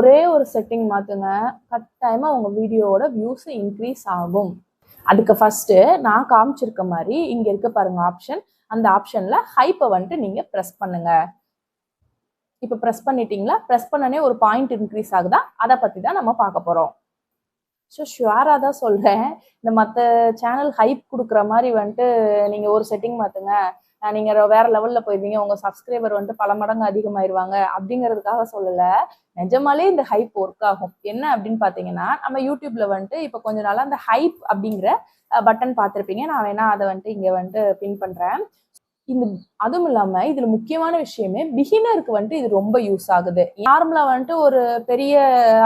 ஒரே ஒரு செட்டிங் மாத்துங்க கட்டாயமா உங்க வீடியோவோட வியூஸ் இன்க்ரீஸ் ஆகும். அதுக்கு ஃபர்ஸ்ட் நான் காமிச்சிருக்க மாதிரி இங்க இருக்க பாருங்க ஆப்ஷன் அந்த ஆப்ஷன்ல ஹைப்பை வந்துட்டு நீங்க ப்ரெஸ் பண்ணுங்க. இப்போ ப்ரெஸ் பண்ணிட்டீங்களா? ப்ரெஸ் பண்ணனே ஒரு பாயிண்ட் இன்க்ரீஸ் ஆகுதா? அதை பத்தி தான் நம்ம பார்க்க போறோம். ஸோ ஷுவராக தான் சொல்கிறேன் இந்த மற்ற சேனல் ஹைப் கொடுக்குற மாதிரி வந்துட்டு நீங்கள் ஒரு செட்டிங் மாற்றுங்க நீங்கள் வேற லெவலில் போயிருவீங்க உங்கள் சப்ஸ்கிரைபர் வந்து பல மடங்கு அதிகமாயிருவாங்க அப்படிங்கிறதுக்காக சொல்லலை. நிஜமாலே இந்த ஹைப் ஒர்க் ஆகும். என்ன அப்படின்னு பார்த்தீங்கன்னா நம்ம யூடியூப்ல வந்துட்டு இப்போ கொஞ்ச நாளாக அந்த ஹைப் அப்படிங்கிற பட்டன் பார்த்துருப்பீங்க. நான் வேணா அதை வந்துட்டு இங்கே வந்துட்டு பின் பண்ணுறேன் இந்த அதுவும் இல்லாம இதுல முக்கியமான விஷயமே பிகினருக்கு வந்துட்டு இது ரொம்ப யூஸ் ஆகுது. நார்மலா வந்துட்டு ஒரு பெரிய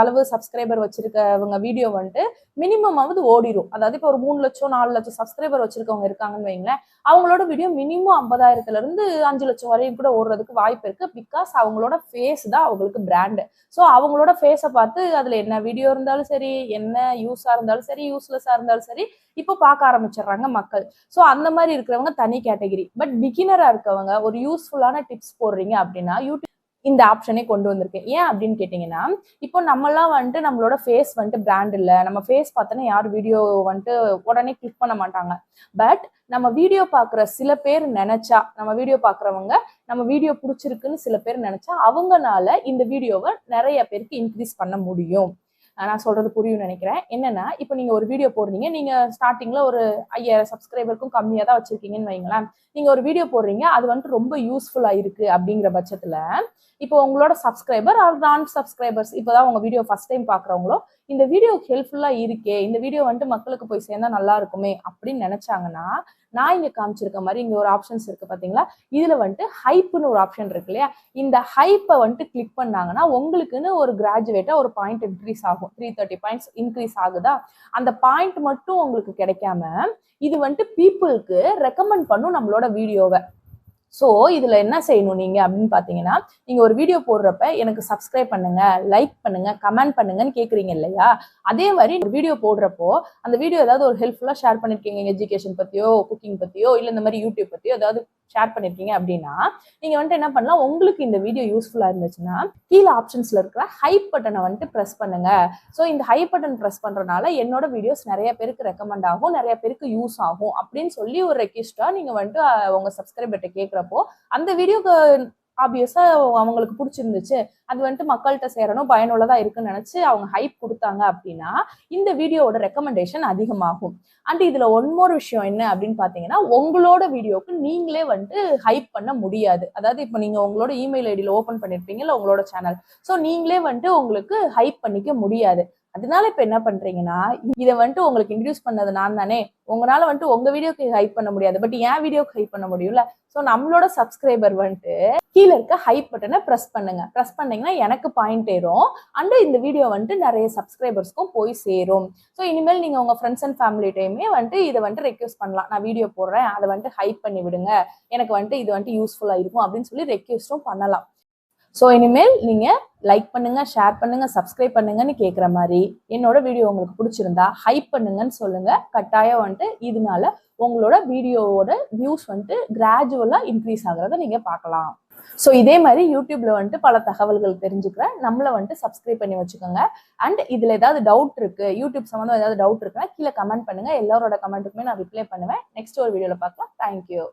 அளவு சப்ஸ்கிரைபர் வச்சிருக்கவங்க வீடியோ வந்துட்டு மினிமம் ஆவது ஓடிரும். அதாவது இப்போ ஒரு மூணு லட்சம் நாலு லட்சம் சப்ஸ்கிரைபர் வச்சிருக்கவங்க இருக்காங்கன்னு வைங்களேன் அவங்களோட வீடியோ மினிமம் ஐம்பதாயிரத்துல இருந்து அஞ்சு லட்சம் வரையும் கூட ஓடுறதுக்கு வாய்ப்பு இருக்கு. பிகாஸ் அவங்களோட ஃபேஸ் தான் அவங்களுக்கு பிராண்டு ஸோ அவங்களோட ஃபேஸை பார்த்து அதுல என்ன வீடியோ இருந்தாலும் சரி என்ன யூஸா இருந்தாலும் சரி யூஸ்லெஸ்ஸா இருந்தாலும் சரி இப்போ பார்க்க ஆரம்பிச்சிடுறாங்க மக்கள். ஸோ அந்த மாதிரி இருக்கிறவங்க தனி கேட்டகிரி பட் பிகினரா இருக்கவங்க ஒரு யூஸ்ஃபுல்லான டிப்ஸ் போடுறீங்க அப்படின்னா யூடியூப் இந்த ஆப்ஷனே கொண்டு வந்திருக்கேன் ஏன் அப்படின்னு கேட்டிங்கன்னா இப்போ நம்மலாம் வந்துட்டு நம்மளோட ஃபேஸ் வந்துட்டு பிராண்ட் இல்லை. நம்ம ஃபேஸ் பார்த்தோன்னா யார் வீடியோ வந்துட்டு உடனே கிளிக் பண்ண மாட்டாங்க. பட் நம்ம வீடியோ பார்க்குற சில பேர் நினைச்சா நம்ம வீடியோ பார்க்குறவங்க நம்ம வீடியோ பிடிச்சிருக்குன்னு சில பேர் நினைச்சா அவங்கனால இந்த வீடியோவை நிறைய பேருக்கு இன்க்ரீஸ் பண்ண முடியும். நான் சொல்றது புரியும் நினைக்கிறேன். என்னன்னா இப்போ நீங்க ஒரு வீடியோ போடுறீங்க நீங்க ஸ்டார்டிங்ல ஒரு ஐயாயிரம் சப்ஸ்கிரைபருக்கும் கம்மியா தான் வச்சிருக்கீங்கன்னு வைங்களேன் நீங்க ஒரு வீடியோ போடுறீங்க அது வந்துட்டு ரொம்ப யூஸ்ஃபுல்லா இருக்கு அப்படிங்கிற பட்சத்துல இப்போ உங்களோட சப்ஸ்கிரைபர் ஆர் நான் சப்ஸ்கிரைபர்ஸ் இப்போதான் உங்க வீடியோ ஃபர்ஸ்ட் டைம் பாக்குறவங்களோ இந்த வீடியோ ஹெல்ப்ஃபுல்லா இருக்கே இந்த வீடியோ வந்துட்டு மக்களுக்கு போய் சேர்ந்தா நல்லா இருக்குமே அப்படின்னு நினைச்சாங்கன்னா நான் இங்க காமிச்சிருக்க மாதிரி இங்க ஒரு ஆப்ஷன்ஸ் இருக்கு பாத்தீங்களா? இதுல வந்துட்டு ஹைப்னு ஒரு ஆப்ஷன் இருக்கு இல்லையா? இந்த ஹைப்பை வந்துட்டு கிளிக் பண்ணாங்கன்னா உங்களுக்குன்னு ஒரு கிராஜுவேட்டா ஒரு பாயிண்ட் இன்க்ரீஸ் ஆகும். த்ரீ தேர்ட்டி பாயிண்ட்ஸ் இன்க்ரீஸ் ஆகுதா? அந்த பாயிண்ட் மட்டும் உங்களுக்கு கிடைக்காம இது வந்துட்டு பீப்புளுக்கு ரெக்கமெண்ட் பண்ணும் நம்மளோட வீடியோவை ஸோ இதில் என்ன செய்யணும் நீங்கள் அப்படின்னு பார்த்தீங்கன்னா நீங்கள் ஒரு வீடியோ போடுறப்ப எனக்கு சப்ஸ்கிரைப் பண்ணுங்க லைக் பண்ணுங்க கமெண்ட் பண்ணுங்கன்னு கேட்குறீங்க இல்லையா? அதே மாதிரி ஒரு வீடியோ போடுறப்போ அந்த வீடியோ ஏதாவது ஒரு ஹெல்ப்ஃபுல்லாக ஷேர் பண்ணியிருக்கீங்க எஜுகேஷன் பற்றியோ குக்கிங் பற்றியோ இல்லை இந்த மாதிரி யூடியூப் பற்றியோ ஏதாவது ஷேர் பண்ணியிருக்கீங்க அப்படின்னா நீங்கள் வந்துட்டு என்ன பண்ணலாம் உங்களுக்கு இந்த வீடியோ யூஸ்ஃபுல்லாக இருந்துச்சுன்னா கீழே ஆப்ஷன்ஸில் இருக்கிற ஹை பட்டனை வந்துட்டு ப்ரெஸ் பண்ணுங்க. ஸோ இந்த ஹை பட்டன் ப்ரெஸ் பண்ணுறனால என்னோட வீடியோஸ் நிறைய பேருக்கு ரெக்கமெண்ட் ஆகும் நிறைய பேருக்கு யூஸ் ஆகும் அப்படின்னு சொல்லி ஒரு ரெக்வஸ்டா நீங்கள் வந்துட்டு உங்கள் சப்ஸ்கிரைபர்கிட்ட கேட்குற கேட்குறப்போ அந்த வீடியோக்கு ஆப்வியஸா அவங்களுக்கு பிடிச்சிருந்துச்சு. அது வந்துட்டு மக்கள்கிட்ட சேரணும் பயனுள்ளதா இருக்குன்னு நினைச்சு அவங்க ஹைப் கொடுத்தாங்க அப்படின்னா இந்த வீடியோவோட ரெக்கமெண்டேஷன் அதிகமாகும். அண்ட் இதுல ஒன் விஷயம் என்ன அப்படின்னு பாத்தீங்கன்னா உங்களோட வீடியோக்கு நீங்களே வந்துட்டு ஹைப் பண்ண முடியாது. அதாவது இப்போ நீங்க உங்களோட இமெயில் ஐடியில ஓபன் பண்ணிருப்பீங்கல்ல உங்களோட சேனல் ஸோ நீங்களே வந்துட்டு உங்களுக்கு ஹைப் பண்ணிக்க முடியாது. அதனால இப்ப என்ன பண்றீங்கன்னா இதை வந்துட்டு உங்களுக்கு இன்ட்ரடியூஸ் பண்ணது நான் தானே. உங்களால வந்துட்டு உங்க வீடியோக்கு ஹைப் பண்ண முடியாது. பட் என் வீடியோக்கு ஹைப் பண்ண முடியும்ல. ஸோ நம்மளோட சப்ஸ்கிரைபர் வந்துட்டு கீழே இருக்க ஹைப் பட்டனை ப்ரெஸ் பண்ணுங்க. ப்ரெஸ் பண்ணீங்கன்னா எனக்கு பாயிண்ட் ஏறும். அண்ட் இந்த வீடியோ வந்துட்டு நிறைய சப்ஸ்கிரைபர்ஸ்க்கும் போய் சேரும். ஸோ இனிமேல் நீங்க உங்க ஃப்ரெண்ட்ஸ் அண்ட் ஃபேமிலிட்டையுமே வந்துட்டு இதை வந்துட்டு ரெக்வஸ்ட் பண்ணலாம். நான் வீடியோ போடுறேன். அதை வந்துட்டு ஹைப் பண்ணி விடுங்க. எனக்கு வந்துட்டு இது வந்துட்டு யூஸ்ஃபுல்லாக இருக்கும் அப்படின்னு சொல்லி ரெக்வஸ்ட்டும் பண்ணலாம். ஸோ இனிமேல் நீங்கள் லைக் பண்ணுங்க ஷேர் பண்ணுங்க சப்ஸ்கிரைப் பண்ணுங்கன்னு கேட்குற மாதிரி என்னோட வீடியோ உங்களுக்கு பிடிச்சிருந்தா ஹைப் பண்ணுங்கன்னு சொல்லுங்க. கட்டாயம் வந்துட்டு இதனால உங்களோட வீடியோவோட வியூஸ் வந்துட்டு கிராஜுவலாக இன்க்ரீஸ் ஆகிறத நீங்கள் பார்க்கலாம். ஸோ இதே மாதிரி யூடியூப்ல வந்துட்டு பல தகவல்கள் தெரிஞ்சுக்கிற நம்மளை வந்துட்டு சப்ஸ்கிரைப் பண்ணி வச்சுக்கோங்க. அண்ட் இதில் ஏதாவது டவுட் இருக்கு யூடியூப் சம்மந்தம் ஏதாவது டவுட் இருக்குன்னா கீழே கமெண்ட் பண்ணுங்க. எல்லாரோட கமெண்ட்டுக்குமே நான் ரிப்ளை பண்ணுவேன். நெக்ஸ்ட் ஒரு வீடியோவில் பார்க்கலாம். தேங்க்யூ